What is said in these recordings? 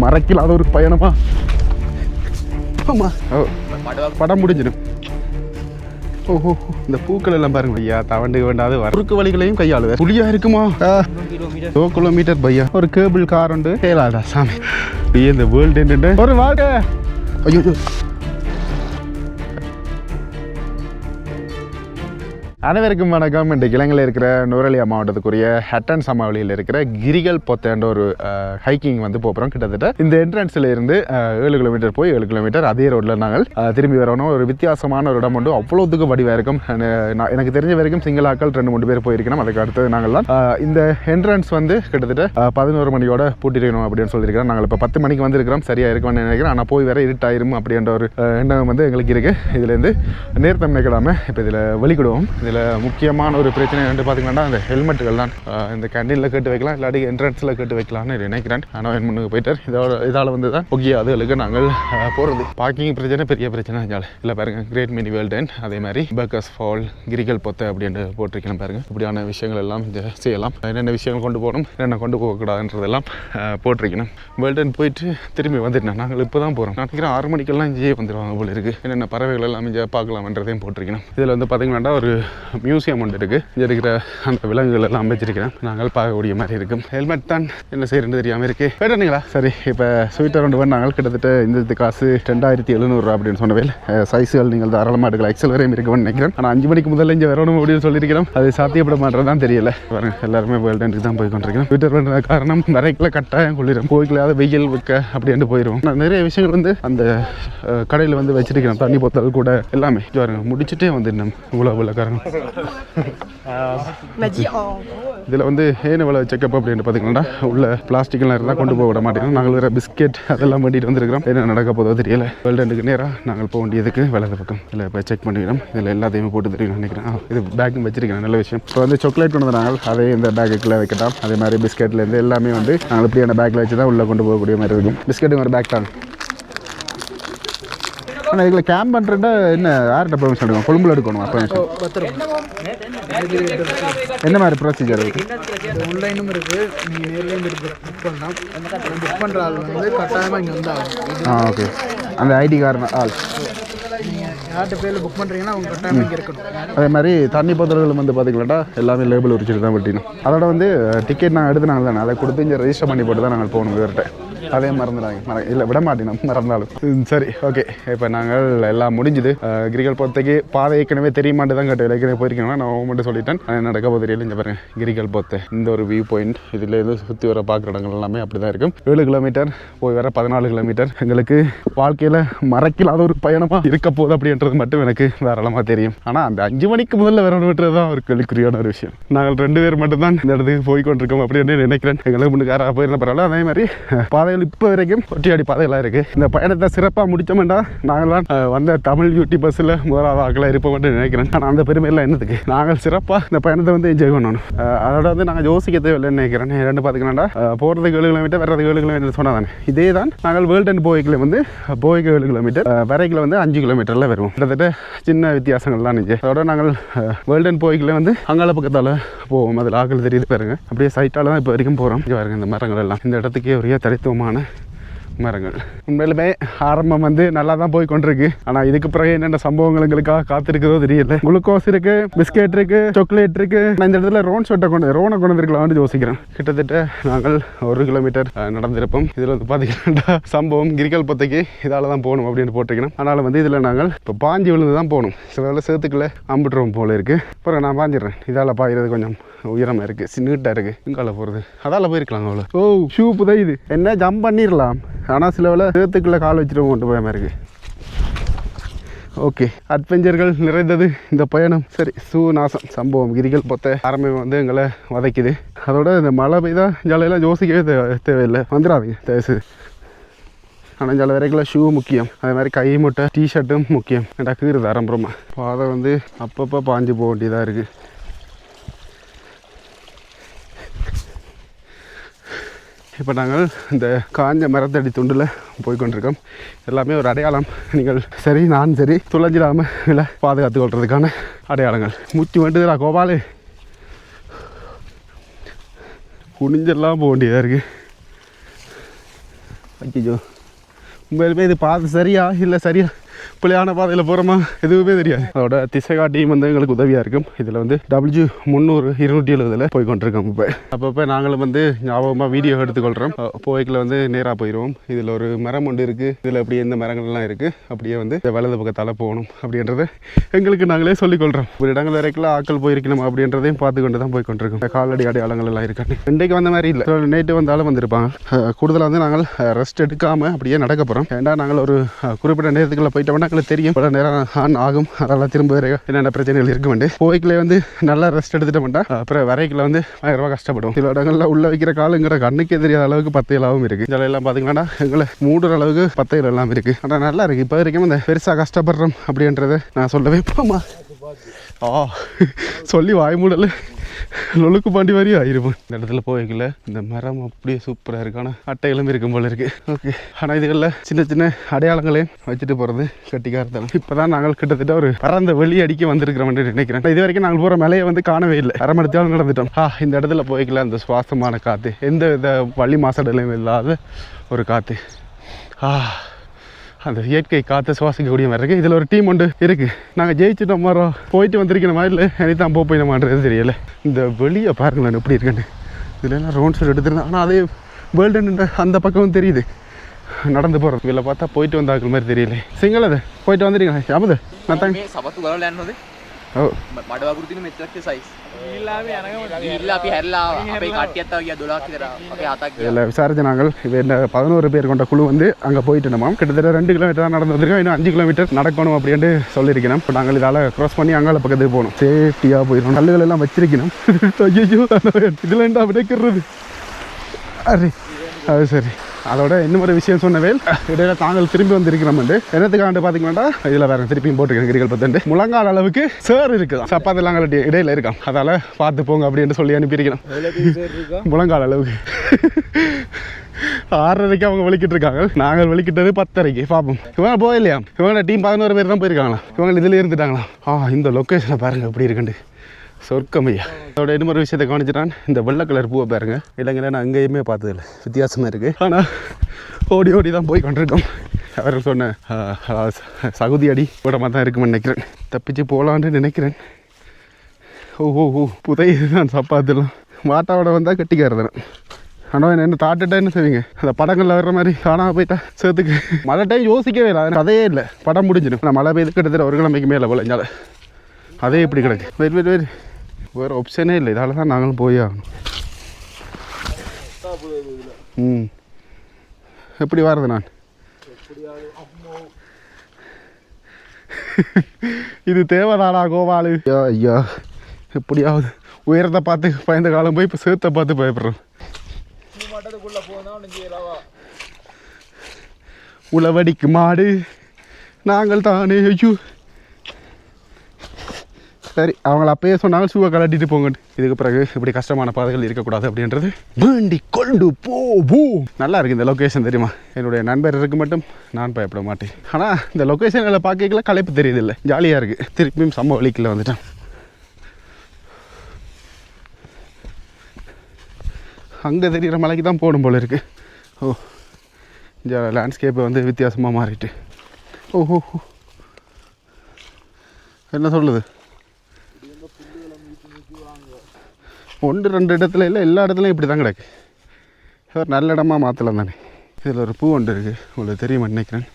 மறக்கலாத ஒரு பயணமா? ஆமா ஓ. படம் முடிஞ்சிடும். ஓஹோ இந்த பூக்கள் எல்லாம் பாருங்க ஐயா தவண்டு வேண்டாது வர குறுக்கு வழிகளையும் கையாளுது புளியா இருக்குமா? ஓ கிலோமீட்டர் பையா. ஒரு கேபிள் கார் உண்டு. கேளாடா சாமி. இந்த வேர்ல்டு ஒரு வாழ்க்கை. ஐயோ. அனைவருக்கும் வணக்கம். இன்றைக்கு இலங்கையில் இருக்கிற நுரலியா மாவட்டத்துக்குரிய ஹட்டன் சமாவளியில் இருக்கிற கிரிகள் பொத்தேன்ற ஒரு ஹைக்கிங் வந்து போகிறோம் கிட்டத்தட்ட இந்த என்ட்ரன்ஸில் இருந்து ஏழு கிலோமீட்டர் போய் ஏழு கிலோமீட்டர் அதே ரோட்டில் நாங்கள் திரும்பி வரணும் ஒரு வித்தியாசமான ஒரு இடம் உண்டு. அவ்வளோத்துக்கு வடிவாக இருக்கும். நான் எனக்கு தெரிஞ்ச வரைக்கும் சிங்களாக்கள் ரெண்டு மூணு பேர் போயிருக்கணும். அதுக்கு அடுத்தது நாங்கள் தான். இந்த என்ட்ரன்ஸ் வந்து கிட்டத்தட்ட பதினோரு மணியோட பூட்டிருக்கணும் அப்படின்னு சொல்லியிருக்கிறோம் நாங்கள் இப்போ பத்து மணிக்கு வந்திருக்கிறோம். சரியாக இருக்கும்னு நினைக்கிறேன். ஆனால் போய் வர இருட்டாயிரும் அப்படின்ற ஒரு எண்ணம் வந்து எங்களுக்கு இருக்குது இதுலேருந்து நேர்த்தம் நினைக்கலாமல் இப்போ இதில் வெளிக்கிடுவோம் இதில் முக்கியமான ஒரு பிரச்சனை ரெண்டு பார்த்தீங்கன்னா இந்த ஹெல்மெட்டுகள் தான். இந்த கேண்டீனில் கேட்டு வைக்கலாம் இல்லாட்டி என்ட்ரன்ஸில் கேட்டு வைக்கலாம்னு நினைக்கிறேன். ஆனால் என் முன்னுக்கு போயிட்டார். இதோட இதால் வந்து தான் ஓகே அதுகளுக்கு நாங்கள் போகிறது பார்க்கிங் பிரச்சனை பெரிய பிரச்சனை இதால். இல்லை பாருங்கள் கிரேட் மினி வேர்ல்டன் அதே மாதிரி பக்கஸ் ஃபால் கிரிகல் பொத்தை அப்படின்னு போட்டிருக்கேன் பாருங்க. இப்படியான விஷயங்கள் எல்லாம் செய்யலாம். என்னென்ன விஷயங்கள் கொண்டு போகணும் என்னென்ன கொண்டு போகக்கூடாதுன்றதெல்லாம் போட்டிருக்கணும் வேர்ல்டன் போயிட்டு திரும்பி வந்துட்டேன். நாங்கள் இப்போ தான் போகிறோம் நினைக்கிறேன் ஆறு மணிக்கெல்லாம் இங்கேயே வந்துடுவாங்க போல இருக்குது என்னென்ன பறவைகள் எல்லாம் இங்கே பார்க்கலாம்ன்றதையும் போட்டிருக்கணும் இதில் வந்து பார்த்தீங்கன்னா ஒரு மியூசியம் ஒன்று இருக்குது இங்கே இருக்கிற அந்த விலங்குகள் எல்லாம் அமைச்சிருக்கிறேன் நாங்கள் பார்க்கக்கூடிய மாதிரி இருக்கும் ஹெல்மெட் தான். என்ன செய்யறது தெரியாமல் இருக்கு. கேட்டீங்களா சரி இப்போ ஸ்வீட்டர் ஒன்று நாங்கள் கிட்டத்தட்ட இந்த காசு ரெண்டாயிரத்தி எழுநூறுரூவா அப்படின்னு சொன்னவேல் சைஸுகள் நீங்கள் தாராளமாக எடுக்கலாம். எக்ஸல் வரையும் இருக்கும்னு நினைக்கிறேன். ஆனால் அஞ்சு மணிக்கு முதல்ல இங்கே வரணும் அப்படின்னு சொல்லியிருக்கிறோம். அது சாத்தியப்பட மாட்டேதான் தெரியல. பாருங்க எல்லாருமே வேர்ல்டுக்கு தான் போய் கொண்டிருக்கிறோம். ஸ்வீட்டர் பண்ணுற காரணம் வரைக்கில் கட்டாயம் குளிரும். கோயிலாவது வெயில் வைக்க அப்படின்ட்டு போயிடும் நான் நிறைய விஷயங்கள் வந்து அந்த கடையில் வந்து வச்சிருக்கிறேன் தண்ணி போத்தல் கூட எல்லாமே. இங்க பாருங்க முடிச்சுட்டே வந்து நம்ம இவ்வளோ இவ்வளோக்காரங்க காரணம். இதில் வந்து ஏன் இவ்வளோ செக்கப் அப்படின்னு பார்த்தீங்கன்னா உள்ள பிளாஸ்டிக்லாம் இருந்தால் கொண்டு போக விட மாட்டேங்கிறோம். நாங்கள் வேறு பிஸ்கெட் அதெல்லாம் வேண்டிட்டு வந்திருக்கிறோம். என்ன நடக்க போதோ தெரியல. வேர்ல்டுக்கு நேராக நாங்கள் போக வேண்டியதுக்கு வலது பக்கம். இதில் இப்போ செக் பண்ணிக்கிறோம். இதில் எல்லாத்தையுமே போட்டு தெரியும் நினைக்கிறேன். இது பேக்கும் வச்சிருக்கிறேன். நல்ல விஷயம். இப்போ வந்து சாக்லேட் கொண்டு வந்தாங்க. அதே இந்த பேக்குக்குள்ளே வைக்கலாம் அதே மாதிரி பிஸ்கெட்லேருந்து எல்லாமே வந்து நாங்கள் இப்படியான பேக்கில் வச்சு தான் உள்ளே கொண்டு போகக்கூடிய மாதிரி இருக்கும். பிஸ்கெட்டு ஒரு பேக் தான். ஆனால் இதில் கேம்ப் பண்ணுறேன்டா என்ன யார்கிட்ட பெர்மிஷன் எடுக்கணும்? கொழும்புல எடுக்கணும் பெர்மிஷன் என்ன மாதிரி ப்ரொசீஜர் இருக்குது ஆன்லைனும் இருக்கு. நீங்க நேர்லயும் இருக்கு. புக் பண்ணலாம். புக் பண்ற ஆள் வந்து கட்டாயமா இங்க வந்து ஆ ஓகே அந்த ஐடி கார்டு ஆள். நீங்க யார்கிட்ட பேர்ல புக் பண்றீங்கன்னா அவங்க கட்டாயமா இங்க இருக்கணும். அதே மாதிரி தண்ணி போத்தல்கள் வந்து பார்த்தீங்களாட்டா எல்லாமே லேபிள் உரிச்சிட்டு தான் வெட்டினோம். அதோட வந்து டிக்கெட் நாங்கள் எடுத்து நாங்கள் தானே அதை கொடுத்து இங்கே ரெஜிஸ்டர் பண்ணி போட்டு தான் நாங்கள் போகணும் இவர்கிட்ட. அதே மறந்துடாங்க மற இல்லை விட மாட்டேன் மறந்தாலும். ம், சரி ஓகே. இப்போ நாங்கள் எல்லாம் முடிஞ்சுது. கிரிகள் பொத்தைக்கு பாதை ஏற்கனவே தெரியுமாட்டு தான் கட்டு ஏற்கனவே போயிருக்கேன் நான் மட்டும் சொல்லிட்டேன். ஆனால் நடக்க போது தெரியல. இங்கே பாருங்க கிரிகள் பொத்தை. இந்த ஒரு வியூ பாயிண்ட் இதில் இருந்து சுற்றி வர பார்க்குற இடங்கள் எல்லாமே அப்படி தான் இருக்கும். ஏழு கிலோமீட்டர் போய் வர பதினாலு கிலோமீட்டர் எங்களுக்கு வாழ்க்கையில் மறக்கலாத ஒரு பயணமாக இருக்க போகுது அப்படின்றது மட்டும் எனக்கு தாராளமாக தெரியும். ஆனால் அந்த அஞ்சு மணிக்கு முதல்ல வரணுன்றது தான் ஒரு கேள்விக்குரியான ஒரு விஷயம். நாங்கள் ரெண்டு பேர் மட்டும்தான் இந்த இடத்துக்கு போய் கொண்டிருக்கோம் அப்படின்னு நினைக்கிறேன். எங்களுக்கு முன்னுக்கு யாராவது போயிருந்த பரவாயில்ல. அதே மாதிரி பாதை பாதைகள் இப்போ வரைக்கும் ஒட்டியாடி பாதைகளாக இருக்குது இந்த பயணத்தை சிறப்பாக முடித்தோம்டா நாங்களாம் வந்த தமிழ் யூடியூபர்ஸில் முதலாவது ஆக்களாக இருப்போம் நினைக்கிறேன். ஆனால் அந்த பெருமையெல்லாம் என்னதுக்கு? நாங்கள் சிறப்பாக இந்த பயணத்தை வந்து என்ஜாய் பண்ணணும். அதோட வந்து நாங்கள் யோசிக்க தேவையில்லைன்னு நினைக்கிறேன். ரெண்டு பார்த்துக்கலாம்டா போகிறதுக்கு ஏழு கிலோமீட்டர் வர்றதுக்கு ஏழு கிலோமீட்டர் சொன்னால் தானே இதே தான் நாங்கள் வேர்ல்டு அண்ட் போய்க்கில் வந்து போய்க்கு ஏழு கிலோமீட்டர் வரைக்கில் வந்து அஞ்சு கிலோமீட்டரில் வருவோம். கிட்டத்தட்ட சின்ன வித்தியாசங்கள் தான் அதோட நாங்கள் வேர்ல்டு அண்ட் போய்க்கில் வந்து அங்கால பக்கத்தால் போவோம். அதில் ஆக்கள் தெரியுது பாருங்க. அப்படியே சைட்டால் தான் இப்போ வரைக்கும் போகிறோம் இங்கே பாருங்க இந்த மரங்கள் எல்லாம். இந்த இடத்துக்கே ஒரே தனித்துவமான மரங்கள். உண்மையிலுமே ஆரம்பம் வந்து நல்லா தான் போய் கொண்டிருக்கு ஆனால் இதுக்கு பிறகு என்னென்ன சம்பவங்கள் எங்களுக்காக காத்திருக்குதோ தெரியல. குளுக்கோஸ் இருக்கு பிஸ்கெட் இருக்கு சாக்லேட் இருக்கு. நான் இந்த இடத்துல ரோன் ஷோட்டை கொண்டு ரோனை கொண்டு வந்திருக்கலாம்னு யோசிக்கிறேன். கிட்டத்தட்ட நாங்கள் ஒரு கிலோமீட்டர் நடந்திருப்போம். இதில் வந்து பார்த்தீங்கன்னா சம்பவம் கிரிக்கல் பொத்தைக்கு இதால் தான் போகணும் அப்படின்னு போட்டிருக்கணும் அதனால் வந்து இதில் நாங்கள் இப்போ பாஞ்சு விழுந்து தான் போகணும். சில வேலை சேர்த்துக்குள்ள அம்பிட்டுருவோம் போல இருக்கு. அப்புறம் நான் பாஞ்சிடுறேன். இதால் பாயிறது கொஞ்சம் உயரமாக இருக்குது நீட்டாக இருக்குது இங்கால போகிறது அதால் போயிருக்கலாம் அவ்வளோ ஓ ஷூ புதையுது என்ன ஜம்ப் பண்ணிடலாம் ஆனால் சில வேலை சேத்துக்குள்ளே கால் வச்சுட்டு கொண்டு போய மாதிரி இருக்குது ஓகே அட்வென்ச்சர்கள் நிறைந்தது. இந்த பயணம் சரி சூ நாசம் சம்பவம் கிரிகள் பொத்த ஆரம்பம் வந்து எங்களை வதைக்குது. அதோட இந்த மழை பெய்தா ஜாலையெல்லாம் யோசிக்கவே தேவை தேவையில்லை. வந்துடாதீங்க தயவுசெய்து. ஆனால் சில வரைக்கும் ஷூ முக்கியம். அதே மாதிரி கை முட்டை டிஷர்ட்டும் முக்கியம். ஏன்டா கீறுது ஆரம்பரமாக பாதை வந்து அப்பப்போ பாஞ்சு போக வேண்டியதாக இருக்குது இப்போ நாங்கள் இந்த காஞ்ச மரத்தடி துண்டில் போய் கொண்டிருக்கோம் எல்லாமே ஒரு அடையாளம். நீங்கள் சரி நான் சரி துளைஞ்சிடாமல் இல்லை பாதுகாத்து கொள்றதுக்கான அடையாளங்கள். முத்தி வேண்டுதா கோபாலு. குனிஞ்செல்லாம் போக வேண்டியதாக இருக்குது ஐயோ உண்மையிலுமே இது பார்த்து சரியா? இல்லை சரியா? பிள்ளையான பாதையில் போகிறோமா எதுவுமே தெரியாது. அதோட திசைகாட்டியும் வந்து எங்களுக்கு உதவியாக இருக்கும் இதில் வந்து டபிள்யூ முந்நூறு இருநூற்றி எழுபதில் போய் கொண்டிருக்கோம் இப்போ. அப்பப்போ நாங்களும் வந்து ஞாபகமாக வீடியோ எடுத்துக்கொள்கிறோம் போய்க்கில் வந்து நேராக போயிடுவோம் இதில் ஒரு மரம் ஒன்று இருக்குது இதில் அப்படியே இந்த மரங்கள்லாம் இருக்குது அப்படியே வந்து இந்த வலது பக்கத்தால் போகணும் அப்படின்றத எங்களுக்கு நாங்களே சொல்லிக்கொள்கிறோம் ஒரு இடங்கள் வரைக்கும் ஆட்கள் போயிருக்கணும் அப்படின்றதையும் பார்த்து கொண்டு தான் போய் கொண்டிருக்கோம் இந்த காலடி அடையாளங்கள் எல்லாம் இருக்கான்னு. இன்றைக்கு வந்த மாதிரி இல்லை. நேற்று வந்தாலும் வந்திருப்பாங்க. கூடுதலாக வந்து நாங்கள் ரெஸ்ட் எடுக்காமல் அப்படியே நடக்க போகிறோம் ஏன்னா நாங்கள் ஒரு குறிப்பிட்ட குறிப்பிட்ட நேரத்துக்குள்ள போயிட்டோம்னா எங்களுக்கு தெரியும். பல நேரம் ஆன் ஆகும். அதெல்லாம் திரும்ப வரைய என்னென்ன பிரச்சனைகள் இருக்க வேண்டும் போய்க்குள்ளே வந்து நல்லா ரெஸ்ட் எடுத்துட்டு மாட்டா அப்புறம் வரைக்குள்ள வந்து பயங்கரமா கஷ்டப்படும் சில இடங்கள்ல உள்ள வைக்கிற காலுங்கிற கண்ணுக்கே தெரியாத அளவுக்கு பத்தையிலாவும் இருக்கு. இதில் எல்லாம் பார்த்தீங்கன்னா எங்களை மூடுற அளவுக்கு பத்தையில் எல்லாம் இருக்கு. ஆனால் நல்லா இருக்கு. இப்போ வரைக்கும் இந்த பெருசாக கஷ்டப்படுறோம் அப்படின்றத நான் சொல்லவே போமா? ஆ சொல்லி வாய்மூடல் நொழுக்கு பாண்டி மாதிரி ஆயிருப்போம் இந்த இடத்துல போய்க்கல இந்த மரம் அப்படியே சூப்பராக இருக்கு. ஆனால் அட்டைகளும் இருக்கும் போல இருக்கு. ஓகே ஆனால் இதுகளில் சின்ன சின்ன அடையாளங்களையும் வச்சுட்டு போகிறது கட்டிக்காரத்தனம். இப்போ தான் நாங்கள் கிட்டத்தட்ட ஒரு பறந்த வெளி அடிக்க வந்திருக்கிறோம் நினைக்கிறேன். இது வரைக்கும் நாங்கள் போகிற மலையை வந்து காணவே இல்லை. அரமடுத்தாலும் நடந்துட்டோம். ஆ இந்த இடத்துல போய்க்கல அந்த சுவாசமான காற்று எந்த வித வழி மாசடலையும் இல்லாத ஒரு காற்று ஆ. அந்த இயற்கை காற்றை சுவாசிக்கக்கூடிய மாதிரி இருக்குது இதில் ஒரு டீம் ஒன்று இருக்குது நாங்கள் ஜெயிச்சுட்டோம் மாறோம் போயிட்டு வந்திருக்கிற மாதிரி இல்லை எனி போய் போயிடமான்றது தெரியல. இந்த வெளியே பாருங்களேன் எப்படி இருக்குன்னு. இதில் எல்லாம் ரவுண்ட் சைடு எடுத்துருந்தேன் ஆனால் அதே வேர்ல்டுன்ற அந்த பக்கமும் தெரியுது. நடந்து போகிறோம் இதில் பார்த்தா போயிட்டு வந்தாக்கள் மாதிரி தெரியல. சிங்கள அது. போயிட்டு வந்துட்டீங்களா யாமது நான் தாங்க මේ සබතු ගල යන්නද ஓ මඩවගෘතින මෙතරක් සයිස් ඉල්ලා අපි හැරලා අපේ කට්ටියත්තාව කිය දොලාක් විතර අපේ හතක් ගියා. இதில் விசாரிச்ச நாங்கள் இது என்ன பதினோரு பேர் கொண்ட குழு வந்து அங்கே போயிட்டு நம்ம கிட்டத்தட்ட ரெண்டு கிலோமீட்டர் தான் நடந்து வந்திருக்கோம் இன்னும் அஞ்சு கிலோமீட்டர் நடக்கணும் அப்படின்ட்டு சொல்லியிருக்கணும் இப்போ நாங்கள் இதால் க்ராஸ் பண்ணி அங்கால பக்கத்துக்கு போகணும் சேஃப்டியாக போயிடணும் கல்லுகள் எல்லாம் வச்சிருக்கணும் ஐயோ இதில் என்ன விடைக்கிறது அரே அது சரி அதோட இன்னும் ஒரு விஷயம் சொன்னவேல் இடையில தாங்கள் திரும்பி வந்திருக்கிறோம் என்னத்துக்காண்டு பார்த்தீங்கன்னா இதில் வேற திருப்பியும் போட்டுருக்கேன் கிரிகள் பத்தண்டு. முழங்கால் அளவுக்கு சேர் இருக்குது. சப்பாத்தி எல்லாம் இடையில இருக்கான் அதால பார்த்து போங்க அப்படின்னு சொல்லி அனுப்பியிருக்கிறோம். முழங்கால் அளவுக்கு. ஆறரைக்கு அவங்க வெளிக்கிட்டு இருக்காங்க. நாங்கள் வெளிக்கிட்டது பத்தரைக்கு. பார்ப்போம் இவங்க போகலையா இவங்க டீம் பதினோரு பேர் தான் போயிருக்காங்களா இவங்க இதில் இருந்துட்டாங்களா ஆ இந்த லொக்கேஷனை பாருங்க எப்படி இருக்குண்டு. சொர்க்கமையா. அதோட இன்னொரு விஷயத்தை கவனிச்சிட்டான். இந்த வெள்ளை கலர் பூவை பாருங்க. இல்லைங்க நான் அங்கேயுமே பார்த்ததில்ல. வித்தியாசமாக இருக்குது ஆனால் ஓடி ஓடி தான் போய் கொண்டிருக்கோம். அவர் சொன்ன சகுதி அடி கூடமாக தான் இருக்குமென்னு நினைக்கிறேன். தப்பிச்சு போகலான்னு நினைக்கிறேன். ஓ ஓ ஓ புதை தான் சப்பாத்துலாம் மாட்டாவோட வந்தால் கட்டிக்காரதனம் ஆனால் என்ன தாட்டுட்டா என்ன செய்வீங்க? அந்த படங்களில் வர்ற மாதிரி காணாம போயிட்டா சேர்த்துக்கு மழை டைம் யோசிக்கவே இல்லை. அது கதையே இல்லை. படம் முடிஞ்சிடும். நான் மழை பெய்து கிட்டத்தட்ட ஒரு கிழமைக்கு மேலே போல அதே இப்படி கிடக்கு. Wait wait wait. வேறு ஆப்ஷனே இல்லை. இதால் தான் நாங்களும் போய் ஆகணும். ம். எப்படி வர்றது நான்? இது தேவைதாடா கோவாலு? ஐயா ஐயா. எப்படியாவது உயரத்தை பார்த்து பயந்த காலம் போய் இப்போ சேர்த்த பார்த்து பயப்படுறோம். உளவடிக்கு மாடு. நாங்கள் தானே ஐயோ. சரி அவங்கள அப்பயே சொன்னாங்க ஷூவை கலட்டிட்டு போங்க இதுக்கு பிறகு இப்படி கஷ்டமான பாதைகள் இருக்கக்கூடாது அப்படின்றது வேண்டி கொண்டு போவோம். நல்லா இருக்கு இந்த லொக்கேஷன் தெரியுமா? என்னுடைய நண்பருக்கு மட்டும் நான் பயப்பட மாட்டேன். ஆனால் இந்த லொக்கேஷன்களை பார்க்கல களைப்பு தெரியுது இல்லை ஜாலியாக இருக்குது திருப்பியும் சம்ம வழிக்கில் வந்துட்டேன். அங்கே தெரிகிற மலைக்கு தான் போகணும் போல இருக்கு. ஓ இந்த லேண்ட்ஸ்கேப்பை வந்து வித்தியாசமாக மாறிட்டு. ஓஹோ என்ன சொல்லுது? ஒன்று ரெண்டு இடத்துல இல்லை எல்லா இடத்துலையும் இப்படி தான் கிடக்கு. ஒரு நல்ல இடமா மாற்றலாம் தானே. இதில் ஒரு பூ ஒன்று இருக்குது உங்களுக்கு தெரியுமா நினைக்கிறேன்.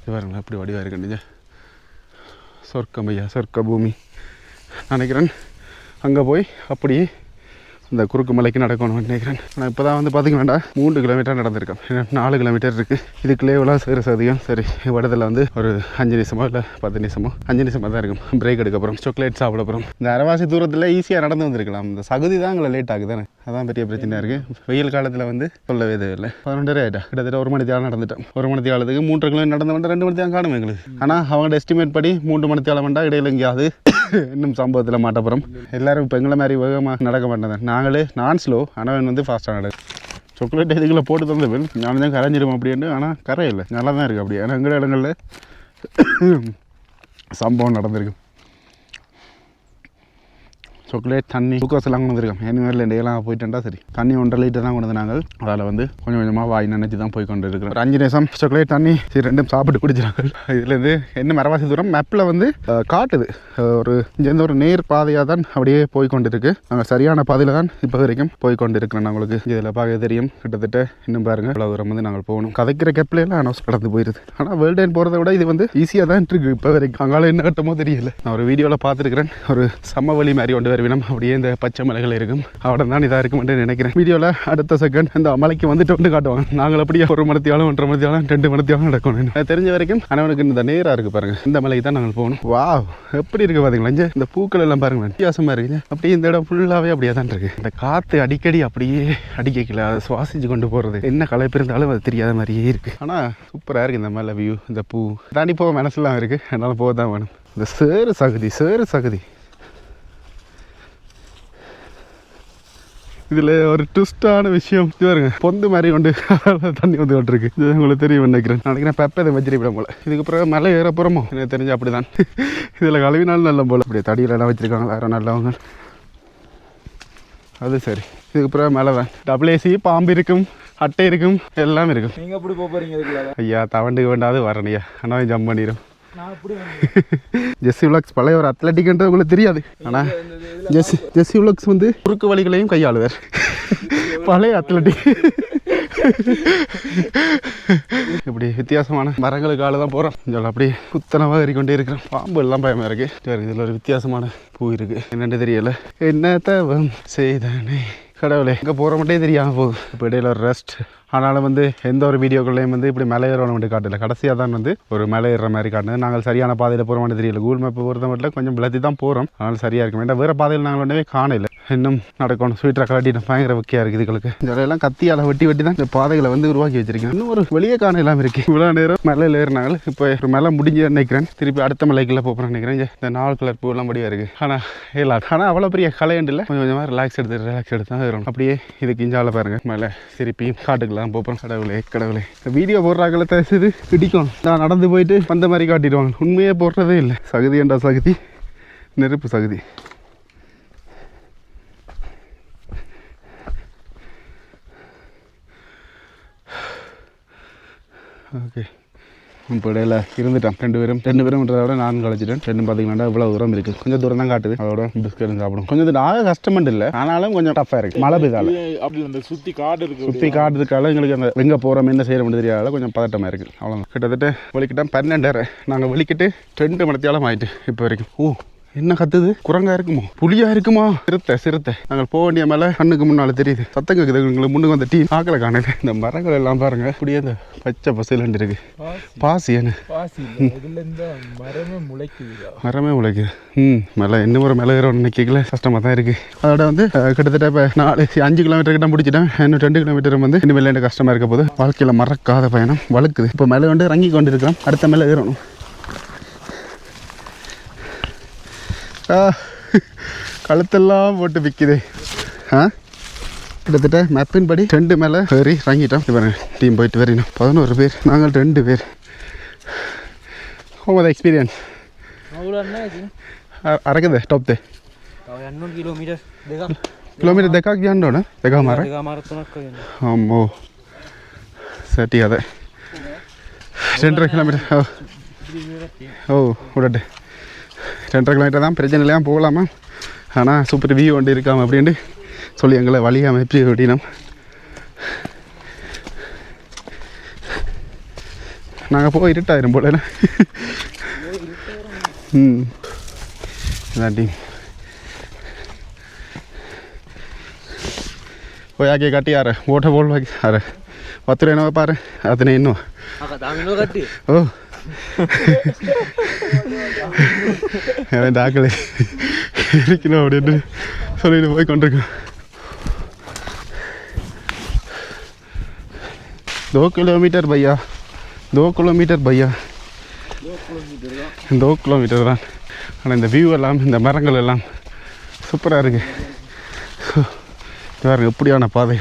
இது பாருங்களா எப்படி வடிவாக இருக்குன்னு சொர்க்கம் ஐயா சொர்க்க பூமி நினைக்கிறேன். அங்கே போய் அப்படியே இந்த குறுக்கு மலைக்கு நடக்கணும்னு நினைக்கிறேன். ஆனால் இப்போ தான் வந்து பார்த்தீங்கன்னா மூன்று கிலோமீட்டர் நடந்திருக்கேன் நாலு கிலோமீட்டர் இருக்குது இதுக்குள்ளே சேர சதியம் சரி இடத்துல வந்து ஒரு அஞ்சு நிமிஷமோ இல்லை பத்து நிமிஷமோ அஞ்சு நிமிஷமாக தான் இருக்கும். பிரேக் எடுக்க போகிறோம் சாக்லேட் சாப்பிட அப்புறம் இந்த அரைவாசி தூரத்தில் ஈஸியாக நடந்து வந்திருக்கலாம். இந்த சகுதி தான் எங்களை லேட் ஆகுதானே அதான் பெரிய பிரச்சனையாக இருக்குது வெயில் காலத்தில் வந்து சொல்லவே தேவையில்லை. பதினொன்றரை ஆகிட்டா கிட்டத்தட்ட ஒரு மணி தேவை நடந்துட்டோம். ஒரு மணி தேவலத்துக்கு மூன்று கிலோமீட்டர் நடந்து வந்து ரெண்டு மணி தேவை காணும் எங்களுக்கு. ஆனால் அவங்க எஸ்டிமேட் படி மூன்று மணி தேவை வேண்டாம் இடையில எங்கேயாவது இன்னும் சம்பவத்தில் மாட்டப்புறம். எல்லோரும் எல்லாரும் இப்போ எங்களை மாதிரி வேகமாக நடக்க மாட்டேன். நாங்களே நான் ஸ்லோ ஆனால் வந்து ஃபாஸ்ட்டாக நடக்கும் சாக்லேட் இதுக்குள்ள போட்டு தந்தவன் நான் தான் கரைஞ்சிடும் அப்படின்னு ஆனால் கரை இல்லை நல்லா தான் இருக்குது அப்படி. ஏன்னா எங்கள் இடங்களில் சம்பவம் நடந்திருக்கு. சாக்லேட் தண்ணி குளுக்கோஸ்லாம் கொண்டு வந்திருக்கோம். எனிமேரில் இடையெல்லாம் போயிட்டா சரி. தண்ணி ஒன்றரை லிட்டர் தான் கொண்டு வந்தாங்க. அதால் வந்து கொஞ்சம் கொஞ்சமாக வாய் நினைச்சு தான் போய் கொண்டு இருக்கிறோம். ஒரு அஞ்சு நிமிஷம் சாக்லேட் தண்ணி சரி ரெண்டும் சாப்பிட்டு குடிச்சிருக்காங்க இதுலேருந்து என்ன மரவாசி தூரம்? மேப்பில் வந்து காட்டுது. ஒரு இங்கேருந்து ஒரு நேர் பாதையாக தான் அப்படியே போய் கொண்டு இருக்கு. நாங்கள் சரியான பாதையில் தான் இப்போ வரைக்கும் போய் கொண்டு இருக்கிறோம் உங்களுக்கு. இதில் பார்க்க தெரியும். கிட்டத்தட்ட இன்னும் பாருங்கள் இவ்வளோ தூரம் வந்து நாங்கள் போகணும். கதைக்கிற கெப்லாம் அனௌஸ் கடந்து போயிருது. ஆனால் வேர்ல்டு டைன் போகிறத விட இது வந்து ஈஸியாக தான் இருக்குது இப்போ வரைக்கும். அங்கால என்ன கட்டமோ தெரியல. நான் ஒரு வீடியோவில் பார்த்துருக்கிறேன். ஒரு சமவெளி மாதிரி கொண்டு வருவினம் அப்படியே இந்த பச்சை மலைகள் இருக்கும். அவட தான் இதாக இருக்கும்னு நினைக்கிறேன். வீடியோவில் அடுத்த செகண்ட் இந்த மலைக்கு வந்துட்டு வந்து காட்டுவாங்க. நாங்கள் அப்படியே ஒரு மணத்தியாலும் ஒன்றரை மணத்தியாலும் ரெண்டு மணத்தியாலும் நடக்கணும் எனக்கு தெரிஞ்ச வரைக்கும் அனவனுக்கு இந்த நேராக இருக்குது பாருங்கள் இந்த மலைக்கு தான் நாங்கள் போகணும். வா எப்படி இருக்குது பார்த்தீங்களா இங்க இந்த பூக்கள் எல்லாம் பாருங்களேன் வித்தியாசமாக இருக்குது அப்படியே இந்த இடம் ஃபுல்லாகவே அப்படியே தான் இருக்குது இந்த காற்று அடிக்கடி அப்படியே அடிக்கல அதை சுவாசிச்சு கொண்டு போகிறது என்ன களைப்பு இருந்தாலும் அது தெரியாத மாதிரியே இருக்குது ஆனால் சூப்பராக இருக்குது இந்த மலை வியூ இந்த பூ. தாண்டி போக மனசுலாம் இருக்குது அதனால போக தான் வேணும். இந்த சேறு சகுதி சேறு சகுதி. இதில் ஒரு ட்விஸ்டான விஷயம். இது பாருங்க பொந்து மாதிரி கொண்டு தண்ணி வந்து கொண்டிருக்கு இது உங்களுக்கு தெரியும் நினைக்கிறேன். நினைக்கிறேன் பெப்பை இதை வச்சிருப்பேன் போல. இதுக்கு பிறகு மலை ஏற போகிறோமோ எனக்கு தெரிஞ்சு அப்படி தான் இதில் கழுவினாலும் நல்ல போல. அப்படியே தடியிலலாம் வச்சுருக்காங்க. வேறு நல்லவங்க. அது சரி. இதுக்கு பிறகு மேலே தான். டபுள் ஏசி பாம்பு இருக்கும் அட்டை இருக்கும் எல்லாம் இருக்கும். நீங்கள் எப்படி போக போகிறீங்க ஐயா தவண்டுக்கு வேண்டாது வரணையா ஆனால் ஜம்ப் பண்ணிடும் ஜெஸ்ஸி விளாக்ஸ் பழைய ஒரு அத்லட்டிக்ன்றது உங்களுக்கு தெரியாது. ஆனால் ஜெஸ்ஸி ஜெஸ்ஸி விளாக்ஸ் வந்து குறுக்கு வழிகளையும் கையாளுவார். பழைய அத்லட்டிக் இப்படி வித்தியாசமான மரங்களுக்கு ஆளு தான் போகிறோம் இதில் அப்படியே குத்தனமாக ஏறிக்கொண்டே இருக்கிறோம். பாம்பு எல்லாம் பயமாக இருக்குது சரி இதில் ஒரு வித்தியாசமான பூ இருக்குது என்னன்னு தெரியல. என்ன தவம் செய்தானே. கடவுளே இங்கே போகிற மட்டும் தெரியாமல் போகுது. இப்போ இடையில ஒரு ரெஸ்ட் ஆனாலும் வந்து எந்த ஒரு வீடியோக்குள்ளேயும் வந்து இப்படி மலை ஏறணும் மட்டும் காட்டல. கடைசியாக தான் வந்து ஒரு மலை ஏறுற மாதிரி காட்டுது நாங்கள் சரியான பாதையில் போகிறோம்னு தெரியல. கூகுள் மேப் பொறுத்த மட்டும் கொஞ்சம் விளத்தி தான் போகிறோம் அதனால் சரியாக இருக்கும் வேண்டாம். வேறு பாதையில் நாங்கள் ஒன்றுமே காணல இன்னும் நடக்கணும். ஸ்வீட்டரை கலட்டிட்டு பயங்கர வைக்கியா இருக்குது இதுகளுக்கு இதெல்லாம் கத்தியால் வெட்டி வெட்டி தான் இந்த பாதைகளை வந்து உருவாக்கி வச்சிருக்கேன். இன்னும் ஒரு வெளியே காண எல்லாம் இருக்குது இவ்வளோ நேரம் மலையில் ஏறினாங்க. இப்போ ஒரு மலை முடிஞ்சு நினைக்கிறேன். திருப்பி அடுத்த மலைக்குள்ளே போகிறேன் நினைக்கிறேன். இந்த நாலு கலர் பூவெல்லாம் முடியாக இருக்குது ஆனால் ஏலா ஆனால் அவ்வளோ பெரிய கலையண்டு இல்லை. கொஞ்சம் கொஞ்சமாக ரிலாக்ஸ் எடுத்து ரிலாக்ஸ் எடுத்து தான் அப்படியே இதுக்கு இஞ்சால பாருங்கள் மேலே திருப்பி எல்லாம் போகிறோம் கடவுளே கடவுளே. வீடியோ போடுறாங்கள தயவுசெய்து பிடிக்கும் நான் நடந்து போயிட்டு வந்த மாதிரி காட்டிடுவாங்க. உண்மையே போடுறதே இல்லை. சகுதி என்றா சகுதி? நெருப்பு சகுதி. ஓகே. இப்போ இடையில இருந்துட்டேன் ரெண்டு பேரும். ரெண்டு பேரும்ன்றத விட நான் கழிச்சிட்டேன். ரெண்டும் பார்த்தீங்கன்னா இவ்வளோ தூரம் இருக்குது கொஞ்சம் தூரம் தான் காட்டுது. அதோட பிஸ்கட் சாப்பிடும். கொஞ்சம் ஆக கஷ்டமெண்ட் இல்லை. ஆனாலும் கொஞ்சம் டஃப்பாக இருக்குது மழை பெய்தால. அப்படி அந்த சுற்றி காடு இருக்கு சுற்றி காட்டுறதுக்கால எங்களுக்கு அந்த எங்கே போகிறோம் என்ன செய்யறோம்னு தெரியாத கொஞ்சம் பதட்டமாக இருக்குது அவ்வளோதான் கிட்டத்தட்ட வலிக்கிட்டேன். பன்னெண்டரை. நாங்கள் வலிக்கிட்டு ரெண்டு மணத்தியாலம் ஆயிட்டு இப்போ வரைக்கும். ஓ என்ன கத்துது? குரங்கா இருக்குமோ? புலியா இருக்குமா? சிறுத்தை சிறுத்தை. நாங்கள் போக வேண்டிய மேலே கண்ணுக்கு முன்னால தெரியுது. சத்தம் எங்களுக்கு முன்னுக்கு வந்த டீ. ஆக்களை காணல. இந்த மரங்கள் எல்லாம் பாருங்க. அப்படியே அந்த பச்சை பசைலண்டு இருக்கு. பாசி. என்ன? இந்த மரமே முளைக்குது. ம் மேலே. இன்னும் ஒரு மேலே ஏறணும் நினைக்கல. கஷ்டமாக தான் இருக்குது அதோட வந்து கிட்டத்தட்ட இப்போ நாலு அஞ்சு கிலோமீட்டர் கிட்ட முடிச்சிட்டேன். இன்னும் ரெண்டு கிலோமீட்டர் வந்து இனிமேல் கஷ்டமாக இருக்க போது வாழ்க்கையில் மறக்காத பயணம். வழுக்குது. இப்போ மேலே வந்து இறங்கி கொண்டு இருக்கிறோம் அடுத்த மேலே ஏறணும். கழுத்தெல்லாம் போட்டு விற்கிது ஆ கிட்டத்தட்ட மேப்பின் படி ரெண்டு மேலே ஏறி இறங்கிட்டோம். இப்போ டீம் போயிட்டு வரணும் பதினோரு பேர் நாங்கள் ரெண்டு பேர். ஹோம் அது எக்ஸ்பீரியன்ஸ் அரக்கதே டாப் தே ಕಿಲೋಮೀಟರ್ ಕಿಲೋಮೀಟರ್ ದೆಕ್ಕಾಗಿ ಅಂಡೋಣ ದೆಗಾ ಮಾರ ಅಮ್ಮೋ ಸಟಿ ಅದೇ ಎಂಟರ ஓ. ಓ ಓಡಾಡೆ ரெண்டரை கிலோமீட்டர் தான் பிரச்சனை இல்லாமல் போகலாமா? ஆனால் சூப்பர் வியூ வண்டி இருக்காமல் அப்படின்ட்டு சொல்லி எங்களை வழி அமைப்பு அப்படின்னா நாங்கள் போய் இருட்டாயிரும் போல. ம். இதாண்டி. போய் ஆக்கி கட்டி யார் ஓட்ட போல் வாக்கி யார் பத்து ரூபா என்னவோ பாரு. அத்தனை இன்னும். ஓ. எவன் டாக்கலே இருக்கணும் அப்படின்னு சொல்லிட்டு போய் கொண்டிருக்கேன் दो किलोमीटर भैया दो किलोमीटर भैया दो किलोमीटर தான் ஆனால் இந்த வியூ எல்லாம் இந்த மரங்கள் எல்லாம் சூப்பராக இருக்கு பாருங்க எப்படியான பாதை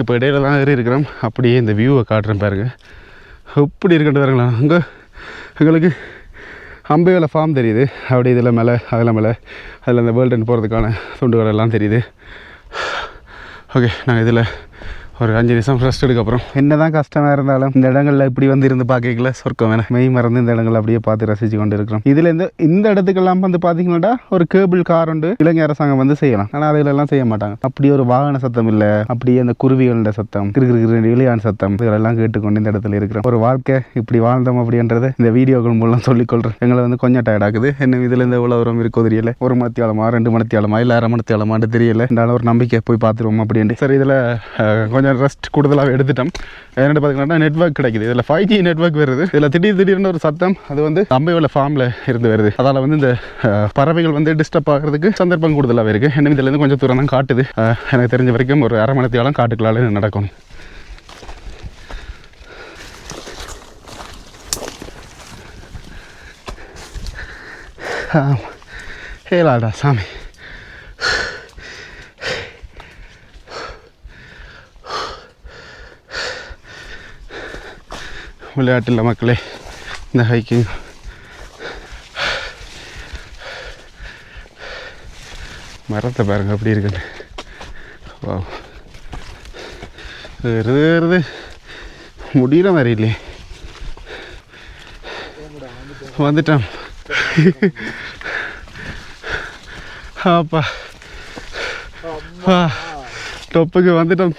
இப்போ இடையில தான் ஏறி இருக்கிறோம் அப்படியே இந்த வியூவை காட்டுறேன் பாருங்க எப்படி இருக்குன்னு பாருங்களேன் அங்கே எங்களுக்கு அம்பையோட ஃபார்ம் தெரியுது. அப்படி இதில் மேலே அதில் மேலே அதில் அந்த வேர்ல்டன் போகிறதுக்கான துண்டுகள் எல்லாம் தெரியுது. ஓகே நாங்கள் இதில் ஒரு அஞ்சு நிமிஷம் ரெஸ்ட் எடுக்க அப்புறம் என்ன தான் கஷ்டமாக இருந்தாலும் இந்த இடங்களில் இப்படி வந்து இருந்து பார்க்கல சொர்க்கம் வேணாம். மெய் மறந்து இந்த இடங்களை அப்படியே பார்த்து ரசித்து கொண்டு இருக்கிறோம் இதில் இந்த இந்த இடத்துக்கெல்லாம் வந்து பார்த்தீங்கன்னா ஒரு கேபிள் கார் உண்டு. இலங்கை அரசாங்கம் வந்து செய்யலாம். ஆனால் அதில் எல்லாம் செய்ய மாட்டாங்க. அப்படி ஒரு வாகன சத்தம் இல்லை. அப்படியே அந்த குருவிகளோட சத்தம் கிரு விளையாண் சத்தம் இதெல்லாம் கேட்டுக்கொண்டு இந்த இடத்துல இருக்கிறோம். ஒரு வாழ்க்கை இப்படி வாழ்ந்தோம் அப்படின்றத இந்த வீடியோக்கள் மூலம் சொல்லிக்கொள்கிறேன் எங்களை வந்து கொஞ்சம் டயர்டாக்குது என்ன இதில் இந்த எவ்வளோ தூரம் இருக்கோ தெரியல. ஒரு மணித்தியாலமா ரெண்டு மணித்தியாலமா இல்லை அரை மணித்தியாலமான்னு தெரியல. இருந்தாலும் ஒரு நம்பிக்கை போய் பார்த்துருவோம் அப்படின்ட்டு. சரி இதில் கொஞ்சம் ரெஸ்ட் கூடுதலாக எடுத்துட்டோம். என்னென்னு பார்த்தீங்கன்னா நெட்ஒர்க் கிடைக்குது. இதில் ஃபைவ் ஜி நெட்ஒர்க் வருது. இதில் திடீர் திடீர்னு ஒரு சத்தம் அது வந்து அம்பையோட ஃபார்மில் இருந்து வருது. அதால் வந்து இந்த பறவைகள் வந்து டிஸ்டர்ப் ஆகிறதுக்கு சந்தர்ப்பம் கூடுதலாக இருக்குது என்ன இதுலேருந்து கொஞ்சம் தூரம் தான் காட்டுது. எனக்கு தெரிஞ்ச வரைக்கும் ஒரு அரை மணித்தியாலம் காட்டுக்களால் நடக்கும். ஹேலாடா சாமி. விளையாட்டில் மக்களே இந்த ஹைக்கிங் மரத்தை பாருங்க அப்படி இருக்குன்னு. வா ஏறுது ஏறுது. முடிகிற மாதிரி இல்லையே. வந்துட்டான். ஆப்பா. டொப்புக்கு வந்துட்டோம்.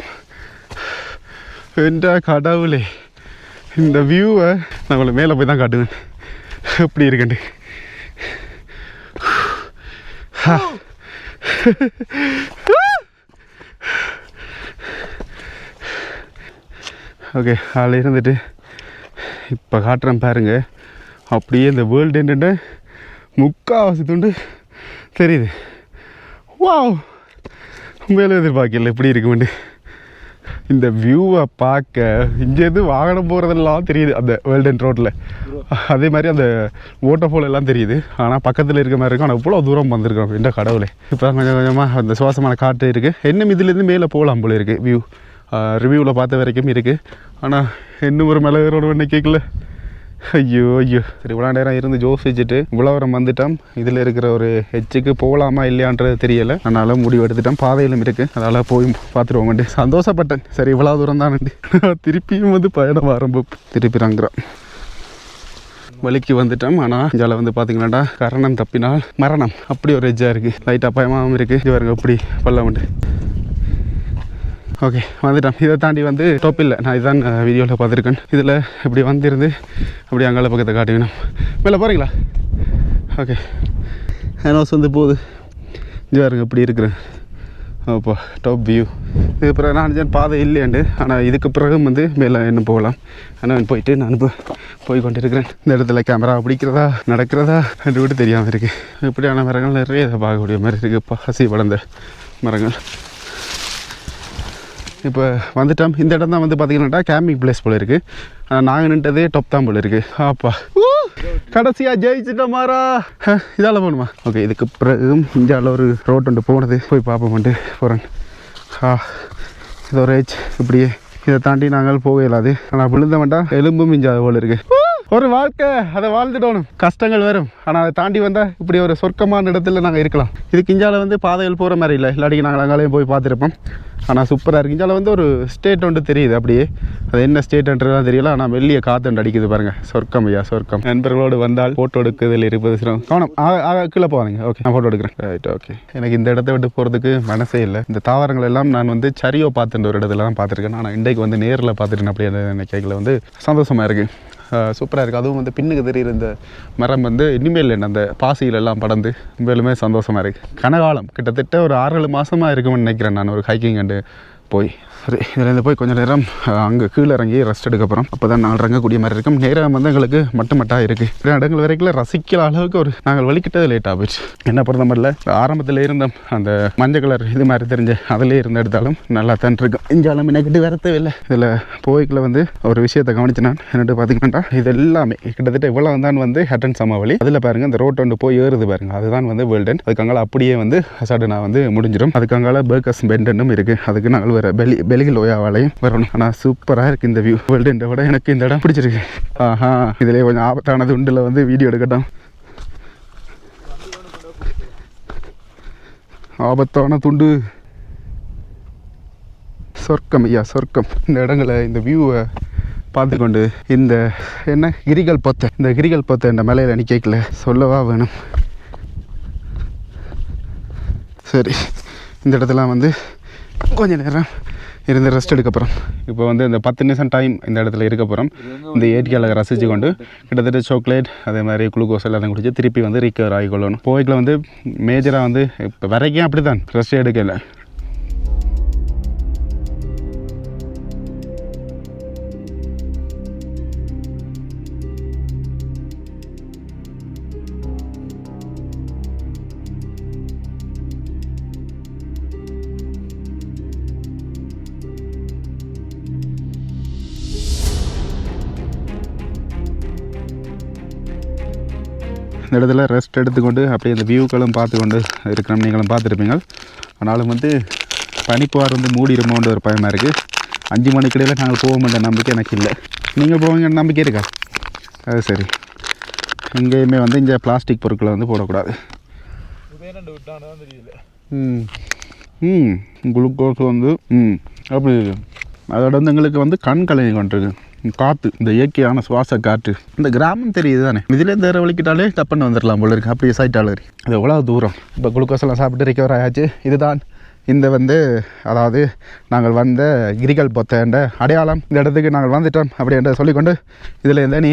என்ற கடவுளே. இந்த வியூவை நான் உங்களை மேலே போய் தான் காட்டுவேன். எப்படி இருக்கண்டு ஓகே அதில் இருந்துட்டு இப்போ காட்டுறேன் பாருங்க. அப்படியே இந்த வேர்ல்டு என்னென்ன? முக்காவாசி துண்டு தெரியுது. வா உண்மையில எதிர்பார்க்கல எப்படி இருக்குமெண்டு இந்த வியூவை பார்க்க இங்கேருந்து வாகனம் போகிறதெல்லாம் தெரியுது அந்த வேர்ல்டன் ரோட்டில் அதே மாதிரி அந்த வாட்டர்ஃபால் எல்லாம் தெரியுது. ஆனால் பக்கத்தில் இருக்க மாதிரி இருக்கும். ஆனால் இவ்வளோ தூரம் வந்திருக்கோம் இந்த கடவுளே. இப்போ கொஞ்சம் கொஞ்சமாக அந்த சுவாசமான காற்று இருக்குது இன்னும் இதுலேருந்து மேலே போகலாம் போல இருக்குது வியூ ரிவ்யூவில் பார்த்த வரைக்கும் இருக்குது ஆனால் இன்னும் ஒரு மலை ஒன்று கேட்கல ஐயோ ஐயோ. சரி இவ்வளோ நேரம் இருந்து ஜோசிச்சுட்டு உழவரம் வந்துட்டோம். இதில் இருக்கிற ஒரு ஹெச்சுக்கு போகலாமா இல்லையான்றது தெரியலை. அதனால் முடிவு எடுத்துட்டோம். பாதையிலும் இருக்குது அதனால் போய் பார்த்துருவோம் சந்தோஷப்பட்டேன். சரி இவ்வளோ தூரம் தானே திருப்பியும் வந்து பயணம் ஆரம்பம். திருப்பி ரங்குறோம் வலிக்கு வந்துட்டோம். ஆனால் இதில் வந்து பார்த்தீங்கன்னாடா கரணம் தப்பினால் மரணம். அப்படி ஒரு எஜ்ஜாக இருக்குது லைட்டாக பயமாகவும் இருக்குது இது பாருங்க அப்படி பல்ல உண்டு. ஓகே வந்துட்டேன். இதை தாண்டி வந்து டோப் இல்லை. நான் இதான் வீடியோவில் பார்த்துருக்கேன். இதில் இப்படி வந்திருந்து அப்படி அங்கால பக்கத்தை காட்டுவேணும் மேலே போகிறீங்களா ஓகே ஹேனோஸ் வந்து போகுது. இது இப்படி இருக்கிறேன். அப்பா டாப் வியூ இது பிறகு நான் நினைச்சேன் பாதை இல்லையாண்டு. ஆனால் இதுக்கு பிறகு வந்து மேலே இன்னும் போகலாம். ஆனால் போயிட்டு நான் போய் கொண்டு இருக்கிறேன் இந்த இடத்துல கேமரா பிடிக்கிறதா நடக்கிறதா என்று விட்டு தெரியாமல் இருக்குது இப்படியான மரங்கள் நிறைய இதை பார்க்கக்கூடிய மாதிரி இருக்குது பசி வளர்ந்த மரங்கள். இப்போ வந்துட்டோம். இந்த இடம் தான் வந்து பார்த்தீங்கன்னா கேம்பிங் பிளேஸ் போல இருக்குது ஆனால் நாங்கள் நின்றது டொப் தான் போல இருக்குது ஆப்பா கடைசியாக ஜெயிச்சிட்டோம் மாறா. இதால் போகணுமா ஓகே இதுக்கு பிறகு இந்தியாவில் ஒரு ரோட் ஒன்று போனது. போய் பார்ப்போம்ட்டு போகிறேன் ஆ இது ஒரு ஏஜ் இப்படியே. இதை தாண்டி நாங்கள் போக இயலாது ஆனால் விழுந்த வேண்டாம் எலும்பும் மிஞ்சாத போல இருக்கு. ஒரு வாழ்க்கை அதை வாழ்ந்துடணும். கஷ்டங்கள் வரும். ஆனால் அதை தாண்டி வந்தால் இப்படி ஒரு சொர்க்கமான இடத்துல நாங்கள் இருக்கலாம். இதுக்கு கிஞ்சால வந்து பாதைகள் போகிற மாதிரி இல்லை. இல்லாட்டிக்கு நாங்கள் அங்காலையும் போய் பார்த்துருப்போம். ஆனால் சூப்பராக இருக்குது இஞ்சால வந்து ஒரு ஸ்டேட் ஒன்று தெரியுது அப்படியே. அது என்ன ஸ்டேட்ன்றதுலாம் தெரியல. ஆனால் வெளியே காற்று அடிக்குது பாருங்கள் சொர்க்கம் ஐயா சொர்க்கம். நண்பர்களோடு வந்தால் ஃபோட்டோ எடுக்குதில் இருப்பது சிரம் கவனம். கீழே போவாங்க ஓகே நான் ஃபோட்டோ எடுக்கிறேன். ரைட் ஓகே எனக்கு இந்த இடத்த விட்டு போகிறதுக்கு மனசே இல்லை. இந்த தாவரங்கள் எல்லாம் நான் வந்து சரியோ பார்த்துட்டு ஒரு இடத்துல தான் பார்த்துருக்கேன். ஆனால் இன்றைக்கு வந்து நேரில் பார்த்துட்டேன் அப்படி அந்த கேட்கல வந்து சந்தோஷமாக இருக்குது சூப்பராக இருக்குது அதுவும் வந்து பின்னுக்கு தெரியுற இந்த மரம் வந்து இனிமேல் என்ன அந்த பாசியிலெல்லாம் படந்து மேலுமே உண்மையிலுமே சந்தோஷமாக இருக்குது கனகாலம் கிட்டத்தட்ட ஒரு ஆறு ஏழு மாதமாக இருக்கும்னு நினைக்கிறேன் நான் ஒரு ஹைக்கிங் அண்டு போய். சரி இதுலேருந்து போய் கொஞ்சம் நேரம் அங்கே கீழே இறங்கி ரெஸ்ட் எடுக்க போகிறோம் அப்போ தான் நாங்கள் இறங்கக்கூடிய மாதிரி இருக்கும். நேரம் வந்து எங்களுக்கு மட்டும் மட்டாக இருக்குது இப்படி இடங்கள் வரைக்கும் ரசிக்கிற அளவுக்கு ஒரு நாங்கள் வலிக்கிட்டது லேட்டாக போச்சு என்ன பொறுத்த மாதிரில ஆரம்பத்தில் இருந்தோம் அந்த மஞ்சள் கலர் இது மாதிரி தெரிஞ்ச அதிலே இருந்து எடுத்தாலும் நல்லா தான் இருக்கும். இஞ்சாலும் எனக்கிட்டு வரத்தே இல்லை இதில் போய்க்குள்ள வந்து ஒரு விஷயத்தை கவனிச்சு நான் என்னட்டு பார்த்தீங்கன்னா இது எல்லாமே கிட்டத்தட்ட இவ்வளோ தான் வந்து ஹட்டன் சமவெளி அதில் பாருங்கள் இந்த ரோட் ஒன்று போய் ஏறுது பாருங்கள் அதுதான் வந்து வேர்ல்டன் அதுக்காங்கால அப்படியே வந்து சடனாக வந்து முடிஞ்சிடும். அதுக்காங்கால பேர்கஸ் பெண்டனும் இருக்குது அதுக்கு நாங்கள் வர பெலி பெலிகி லோயாவாலையும் வரணும் ஆனால் சூப்பராக இருக்குது இந்த வியூ வேர்ல்டுன்ற விட எனக்கு இந்த இடம் பிடிச்சிருக்கு. ஆஹா இதிலே கொஞ்சம் ஆபத்தானது உண்டில் வந்து வீடியோ எடுக்கட்டும். ஆபத்தான துண்டு. சொர்க்கம் ஐயா சொர்க்கம். இந்த இடங்களை இந்த வியூவை பார்த்து கொண்டு இந்த என்ன கிரிகள் பொத்த. இந்த கிரிகள் பொத்த இந்த மலையில் அணி கேட்கல சொல்லவா வேணும். சரி இந்த இடத்துல வந்து கொஞ்சம் நேரம் இருந்து ரெஸ்ட் எடுக்க போகிறோம் இப்போ வந்து இந்த பத்து நிமிஷம் டைம் இந்த இடத்துல இருக்க போகிறோம் இந்த ஏரியாவில் ரசித்து கொண்டு கிட்டத்தட்ட சாக்லேட் அதே மாதிரி குளுக்கோஸ் எல்லாம் குடிச்சு திருப்பி வந்து ரீக்கவர் ஆகிக்கொள்ளணும். போய்க்கில் வந்து மேஜராக வந்து இப்போ வரைக்கும் அப்படி தான் ரெஸ்ட் எடுக்கலை. இடத்துல ரெஸ்ட் எடுத்துக்கொண்டு அப்படியே இந்த வியூக்களும் பார்த்து கொண்டு இருக்கிறோம். நீங்களும் பார்த்துருப்பீங்க. ஆனாலும் வந்து பனிப்பார் வந்து மூடிடுமோன்ற ஒரு பயமாக இருக்குது அஞ்சு மணிக்கிடையில் நாங்கள் போவோம்ன்ற நம்பிக்கை எனக்கு இல்லை. நீங்கள் போவீங்கன்னு நம்பிக்கை இருக்கா? அது சரி. எங்கேயுமே வந்து இங்கே பிளாஸ்டிக் பொருட்களை வந்து போடக்கூடாது. ம். ம். குளுக்கோஸ் வந்து ம். அப்படி அதோட வந்து எங்களுக்கு வந்து கண் கலங்கி கொண்டிருக்கு. காற்று இந்த இயற்கையான சுவாச காற்று. இந்த கிராமம் தெரியுது தானே இதுலேருந்து தேர வலிக்கிட்டாலே டப்புன்னு வந்துடலாம் போல இருக்கு. அப்படியே சைட்டாளர் இது எவ்வளோ தூரம்? இப்போ குளுக்கோஸ் எல்லாம் சாப்பிட்டு ரிக்கவர் ஆயாச்சு. இதுதான் இந்த வந்து அதாவது நாங்கள் வந்த கிரிகள் பொத்தன்ற அடையாளம் இந்த இடத்துக்கு நாங்கள் வந்துட்டோம் அப்படின்ற சொல்லிக்கொண்டு இதில் இருந்தால் நீ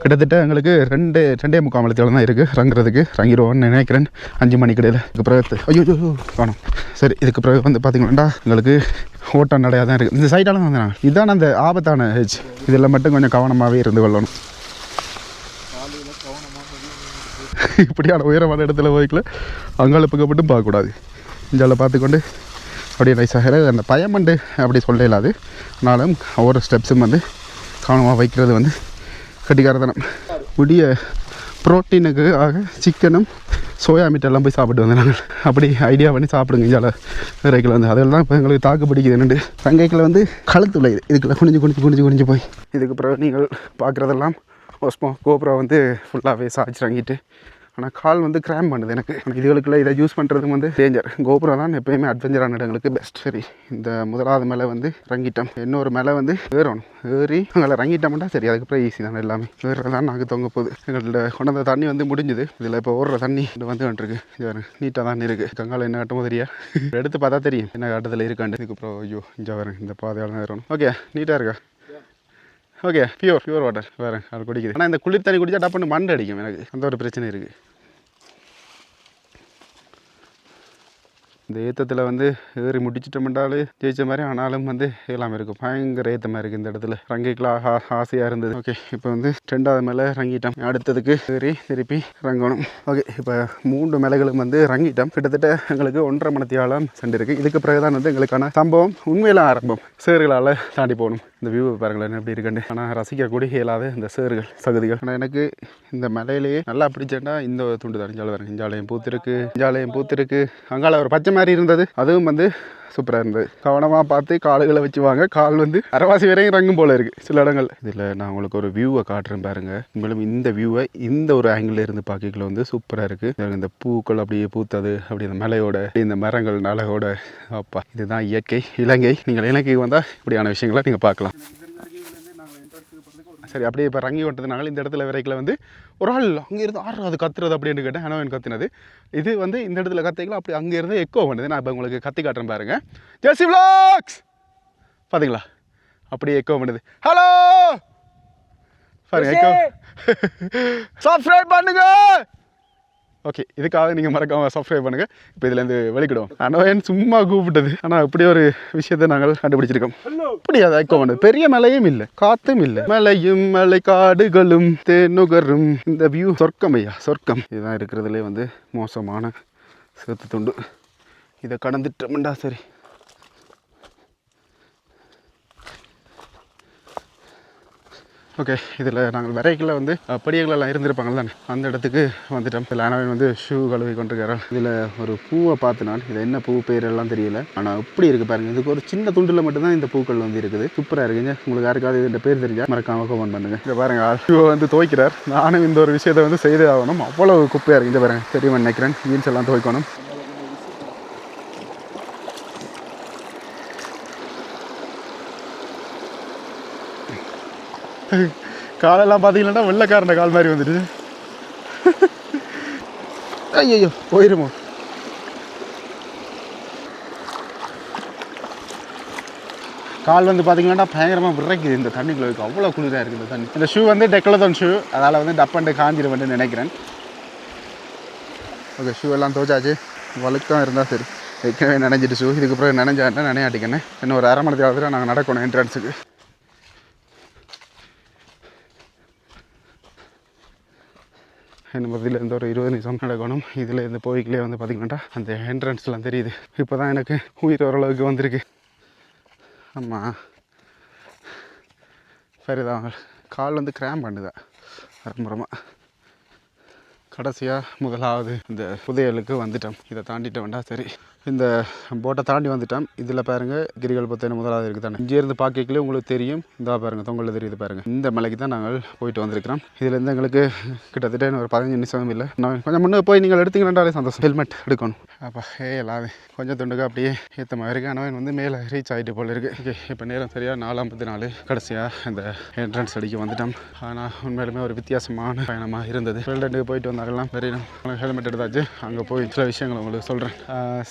கிட்டத்தட்ட எங்களுக்கு ரெண்டு ரெண்டே முக்கால் மலத்தில் தான் இருக்குது ரங்குறதுக்கு ரங்கிடுவோம்னு நினைக்கிறேன். அஞ்சு மணிக்கு இடையில். இதுக்கு பிறகு ஐயோ காணும். சரி இதுக்கு பிறகு வந்து பார்த்தீங்கன்னாடா எங்களுக்கு ஓட்டம் நடையாக தான் இருக்குது இந்த சைடால தான் வந்தாங்க. இதுதான் அந்த ஆபத்தான ஹெச் இதில் மட்டும் கொஞ்சம் கவனமாகவே இருந்து கொள்ளணும். இப்படியான உயரமான இடத்துல போய்க்கல. அங்கால மட்டும் பார்க்கக்கூடாது. இதில் பார்த்துக்கொண்டு அப்படியே நைஸாக அந்த பயமண்டு அப்படி சொல்ல இல்லாது. ஆனாலும் ஒவ்வொரு ஸ்டெப்ஸும் வந்து கவனமாக வைக்கிறது வந்து கட்டிக்காரதனம் முடிய ப்ரோட்டீனுக்கு ஆக சிக்கனும் சோயா மீட்டெல்லாம் போய் சாப்பிட்டு வந்தேன் நாங்கள் அப்படி ஐடியா பண்ணி சாப்பிடுங்க இஞ்சால. இறைக்கில் வந்து. அதெல்லாம் இப்போ எங்களுக்கு தாக்கு பிடிக்குது. என்னண்டு? தங்கைக்கில் வந்து கழுத்து விளையுது இதுக்குள்ள குனிஞ்சு குனிஞ்சு குனிஞ்சு குனிஞ்சு போய். இதுக்கு பிறகு நீங்கள் பார்க்குறதெல்லாம் ஒஸ்மோ கோப்ரா வந்து ஃபுல்லாகவே சாய்ச்சி வாங்கிட்டு ஆனால் கால் வந்து கிராம் பண்ணுது எனக்கு. இதுகளுக்குள்ள இதை யூஸ் பண்ணுறதுக்கு வந்து டேஞ்சர் கோபுரம் தான் எப்பயுமே அட்வென்ச்சரான இடங்களுக்கு பெஸ்ட் சரி இந்த முதலாவது மேலே வந்து ரங்கிட்டம் இன்னொரு மேலே வந்து ஏறணும். ஏறி அங்கே இறங்கிட்டோம்னா சரி அதுக்கப்புறம் ஈஸி தான் எல்லாமே. ஏறுறதான் நாங்கள் தொங்க போகுது. எங்கள்கிட்ட கொண்டு வந்த தண்ணி வந்து முடிஞ்சுது. இதில் இப்போ ஓடுற தண்ணி இது வந்து வந்துருக்கு இது நீட்டாக தான் இருக்குது கங்கால் என்ன கட்டமோ தெரியா? எடுத்து பார்த்தா தெரியும். என்ன கட்டத்தில் இருக்காண்டு இதுக்கப்புறம் ஐயோ இங்கே வரேன் இந்த பாதையால் ஏறணும். ஓகே நீட்டாக இருக்கா? ஓகே பியூர் பியூர் வாட்டர் வேறு அது குடிக்குது. ஆனால் இந்த குளிர் தண்ணி குடித்தா டப்புன்னு மண்டை அடிக்கும். எனக்கு அந்த ஒரு பிரச்சனை இருக்குது இந்த ஏத்தத்தில் வந்து ஏறி முடிச்சிட்டோம்னாலே ஜெயிச்ச மாதிரி ஆனாலும் வந்து எல்லாமே இருக்கும். பயங்கர ஏத்தமாக இருக்குது இந்த இடத்துல. ரங்கிக்கலாம் ஆ ஆசையாக இருந்தது. ஓகே இப்போ வந்து ரெண்டாவது மேலே ரங்கிட்டோம் அடுத்ததுக்கு ஏறி திருப்பி ரங்கணும் ஓகே இப்போ மூன்று மேலைகளும் வந்து ரங்கிட்டோம் கிட்டத்தட்ட எங்களுக்கு ஒன்றரை மணத்தியாலம் இருக்குது இதுக்கு பிறகு தான் வந்து எங்களுக்கான சம்பவம் உண்மையில ஆரம்பம். சேர்களால் தாண்டி போகணும். இந்த வியூ பாருங்களேன் எப்படி இருக்குன்னு. ஆனால் ரசிக்கக்கூடிய இயலாத இந்த சேறுகள் சகுதிகள். ஆனால் எனக்கு இந்த மலையிலேயே நல்லா பிடிச்சேன்னா இந்த துண்டு தான். இஞ்சாலை பாருங்க இஞ்சாலயம் பூத்திருக்கு இஞ்சாலையும் பூத்திருக்கு. அங்கால ஒரு பச்சை மாதிரி இருந்தது. அதுவும் வந்து சூப்பராக இருந்தது. கவனமாக பார்த்து கால்களை வச்சு வாங்க. கால் வந்து அரைவாசி வரையும் இறங்கும் போல இருக்குது சில இடங்கள் இதில் நான் உங்களுக்கு ஒரு வியூவை காட்டுறேன் பாருங்க. உங்களும் இந்த வியூவை இந்த ஒரு ஆங்கிள் இருந்து பார்க்கல வந்து சூப்பராக இருக்குது இந்த பூக்கள் அப்படியே பூத்தது அப்படி இந்த மலையோட இந்த மரங்கள் நலகோட. அப்பா இதுதான் இயற்கை இலங்கை. நீங்கள் இலங்கைக்கு வந்தால் இப்படியான விஷயங்களை நீங்கள் பார்க்கலாம். சரி அப்படியே இப்போ ரங்கி ஓட்டதுனால இந்த இடத்துல விரைக்கில் வந்து ஒரு ஆள் அங்கே இருந்து ஆறாவது கத்துறது அப்படின்னு கேட்டேன். ஹனோவன் கத்துனது. இது வந்து இந்த இடத்துல கத்திக்கலாம் அப்படி அங்கே இருந்து எக்கோ பண்ணுது நான் இப்போ உங்களுக்கு கத்தி காட்டுறேன் பாருங்க. ஜெசி vlogs! பார்த்தீங்களா அப்படியே எக்கோ பண்ணுது ஹலோ பாருங்க எக்கோ சப்ஸ்கிரைப் பண்ணுங்க! ஓகே இதுக்காக நீங்கள் மறக்காமல் சப்ஸ்கிரைப் பண்ணுங்கள் இப்போ இதுலேருந்து வெளிக்கிடுவோம் அனோயன் சும்மா கூப்பிட்டது. ஆனால் இப்படி ஒரு விஷயத்தை நாங்கள் கண்டுபிடிச்சிருக்கோம். இப்படி அதை ஐக்கோ பண்ணுது. பெரிய மலையும் இல்லை காத்தும் இல்லை. மலையும் மலை காடுகளும் தேநுகரும். இந்த வியூ சொர்க்கம் ஐயா சொர்க்கம். இதுதான் இருக்கிறதுலே வந்து மோசமான சிறுத்து துண்டு. இதை கடந்துட்டோம்டா சரி. ஓகே இதில் நாங்கள் விரைக்கில் வந்து அஹ், எல்லாம் இருந்திருப்பாங்க தானே அந்த இடத்துக்கு வந்துட்டோம். இதில் ஆனால் வந்து ஷூ கழுவி கொண்டிருக்கிறார் இதில் ஒரு பூவை பார்த்து நான் இது என்ன பூ பேர் எல்லாம் தெரியல. ஆனால் இப்படி இருக்குது பாருங்கள் இதுக்கு ஒரு சின்ன துண்டில் மட்டும்தான் இந்த பூக்கள் வந்து இருக்குது. சூப்பராக இருக்குங்க உங்களுக்கு யாருக்காவது இந்த பேர் தெரிஞ்சால் மறக்காம கமெண்ட் பண்ணுங்க. இதை பாருங்கள் ஷூவை வந்து துவைக்கிறார். நானும் இந்த ஒரு விஷயத்தை வந்து செய்தே ஆகணும். அவ்வளோ குப்பையாக இருக்குது இந்த பாருங்க தெரியுமா நினைக்கிறேன். ஜீன்ஸ் எல்லாம் துவைக்கணும். காலெல்லாம் பார்த்தீங்கன்னா வெள்ளைக்காரன கால் மாதிரி வந்துட்டு. ஐயோ போயிருமோ? கால் வந்து பார்த்தீங்கன்னா பயங்கரமாக விரைக்குது. இந்த தண்ணிக்குள்ள இருக்கு. அவ்வளோ குளிராக இருக்குது இந்த தண்ணி. இந்த ஷூ வந்து டெக்லதன் ஷூ. அதால் வந்து டப் அண்டு காஞ்சிருவேன் நினைக்கிறேன். ஓகே ஷூ எல்லாம் தோச்சாச்சு வழுக்கம் இருந்தால் சரி. ஏற்கனவே நினைஞ்சிட்டு ஷூ. இதுக்கப்புறம் நினைஞ்சாட்டேன் நினையாட்டிக்கண்ணே இன்னும் ஒரு அரை மணி நேரத்தில் நாங்கள் நடக்கணும் என்ட்ரன்ஸுக்கு. இன்னும் பதில் ஒரு இருபது நிமிஷம் நடக்கணும். இதில் இந்த போய்க்கிலே வந்து பார்த்திங்கன்னா அந்த என்ட்ரன்ஸ்லாம் தெரியுது. இப்போ தான் எனக்கு உயிர் ஓரளவுக்கு வந்திருக்கு. ஆமாம் சரிதான் கால் வந்து கிராம் பண்ணுதா. ரொம்ப கடைசியாக முதலாவது இந்த புதையலுக்கு வந்துட்டோம். இதை தாண்டிட்ட வேண்டாம் சரி. இந்த போட்டை தாண்டி வந்துட்டோம் இதில் பாருங்கள் கிரிகள் பத்தேன்னு முதலாவது இருக்குது தானே. இங்கேருந்து பார்க்கலே உங்களுக்கு தெரியும். இதாக பாருங்கள் தொங்கல் தெரியுது பாருங்கள் இந்த மலைக்கு தான் நாங்கள் போயிட்டு வந்திருக்கிறோம். இதுலேருந்து எங்களுக்கு கிட்டத்தட்ட இன்னும் ஒரு பதினஞ்சு நிமிஷம் இல்லை. நான் கொஞ்சம் முன்னே போய் நீங்கள் எடுத்தீங்கன்னாலே சந்தோஷம். ஹெல்மெட் எடுக்கணும். அப்போ ஏ எல்லாமே. கொஞ்சம் துண்டுக்கு அப்படியே ஏற்ற மாதிரி இருக்கு. ஆனால் வந்து மேலே ரீச் ஆகிட்டு போல இருக்குது ஓகே இப்போ நேரம் சரியாக நாலாம்பத்தி நாலு கடைசியாக இந்த என்ட்ரன்ஸ் அடிக்க வந்துட்டோம். ஆனால் உண்மையிலுமே ஒரு வித்தியாசமான பயணமாக இருந்தது. வேல்டெண்டுக்கு போயிட்டு வந்தாங்கலாம் பெரிய ஹெல்மெட் எடுத்தாச்சு. அங்கே போய் சில விஷயங்கள் உங்களுக்கு சொல்கிறேன்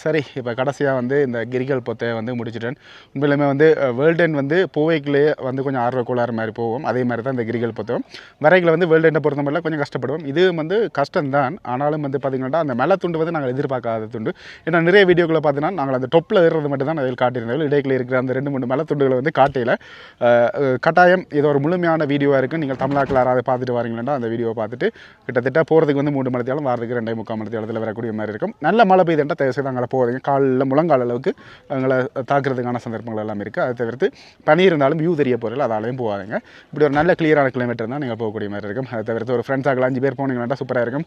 சரி இப்போ கடைசியாக வந்து இந்த கிரிகள் பொத்தை வந்து முடிச்சிட்டேன். உண்மையிலுமே வந்து வேர்ல்டன் வந்து பூவைக்குள்ளேயே வந்து கொஞ்சம் ஆர்வ கோளாறு மாதிரி போவோம் அதே மாதிரி தான் இந்த கிரிகள் பொத்தம். வரைகளை வந்து வேர்ல்டெண்டை பொறுத்த மாதிரிலாம் கொஞ்சம் கஷ்டப்படுவோம். இது வந்து கஷ்டம்தான். ஆனாலும் வந்து பார்த்திங்கன்னா அந்த மேலே துண்டு வந்து நாங்கள் எதிர்பார்க்காத துண்டு. ஏன்னா நிறைய வீடியோக்களை பார்த்தீங்கன்னா நாங்கள் அந்த டொப்பில் ஏறுறது மட்டும் தான் அதில் காட்டியிருந்தோம் இடையில இருக்கிற அந்த ரெண்டு மூணு மேலே துண்டுகளை வந்து காட்டையில் கட்டாயம் இது ஒரு முழுமையான வீடியோவாக இருக்குது நீங்கள் தமிழாக்கில் யாராவது பார்த்துட்டு வரீங்களா அந்த வீடியோவை பார்த்துட்டு கிட்டத்தட்ட போகிறதுக்கு வந்து மூணு மணி வாரத்துக்கு வரதுக்கு ரெண்டே முக்கால் மணி வரக்கூடிய மாதிரி இருக்கும். நல்ல மழை பெய்யுதுன்றா தயவு செய்து அங்கே போகிறீங்க காலில் முழங்கால் அளவுக்கு எங்களை தாக்குறதுக்கான சந்தர்ப்பங்கள் எல்லாம் இருக்குது அதை தவிர்த்து பனி இருந்தாலும் வியூ தெரிய போகிறதில்ல அதாலையும் போகாதுங்க. இப்படி ஒரு நல்ல கிளியரான கிலோமீட்டர் தான் நீங்கள் போகக்கூடிய மாதிரி இருக்கும். அதை தவிர்த்து ஒரு ஃப்ரெண்ட்ஸாக அஞ்சு பேர் போனீங்கன்னா சூப்பராக இருக்கும்.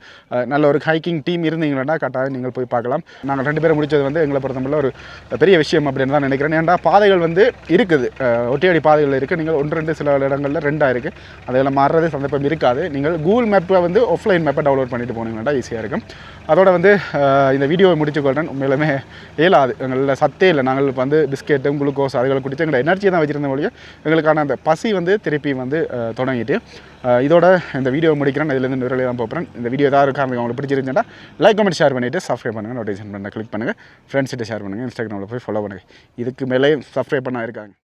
நல்ல ஒரு ஹைக்கிங் டீம் இருந்தீங்கன்னா கட்டாயம் நீங்கள் போய் பார்க்கலாம். நாங்கள் ரெண்டு பேரும் முடிச்சது வந்து எங்களை பொறுத்தமில்ல ஒரு பெரிய விஷயம் அப்படின்னு தான் நினைக்கிறேன். ஏன்னா பாதைகள் வந்து இருக்குது. அஹ் ஒற்றையடி பாதைகள் இருக்குது நீங்கள் ஒன்று ரெண்டு சில இடங்களில் ரெண்டாக இருக்குது அதில் மாறுறது சந்தர்ப்பம் இருக்காது. நீங்கள் கூகுள் மேப்பை வந்து ஆஃப்லைன் மேப்பை டவுன்லோட் பண்ணிட்டு போனீங்கன்னா ஈஸியாக இருக்கும். அதோட வந்து இந்த வீடியோவை முடிச்சுக்கொள்கிறேன் உண்மையிலுமே இயலாது. எங்களில் சத்தே இல்லை. நாங்கள் இப்போ வந்து பிஸ்கெட்டும் குளுக்கோஸ் அதுகளை குடித்து எங்களை எனர்ஜி தான் வச்சுருந்த மொழியும் எங்களுக்கான அந்த பசி வந்து திருப்பி வந்து தொடங்கிட்டு இதோட இந்த வீடியோ முடிக்கிறேன். இதுலேருந்து நிறைய தான் போகிறேன் இந்த வீடியோ ஏதாவது காரணம் உங்களுக்கு பிடிச்சிருந்துச்சுன்னா லைக் கமெண்ட் ஷேர் பண்ணிவிட்டு சப்ஸ்கிரைப் பண்ணுங்கள் நோட்டிஃபிகேஷன் பண்ண கிளிக் பண்ணுங்கள் ஃப்ரெண்ட்ஸ்கிட்ட ஷேர் பண்ணுங்கள் இன்ஸ்டாகிராமில் போய் ஃபாலோ பண்ணுங்கள் இதுக்கு மேலே சப்ஸ்கிரைப் பண்ண இருக்காங்க.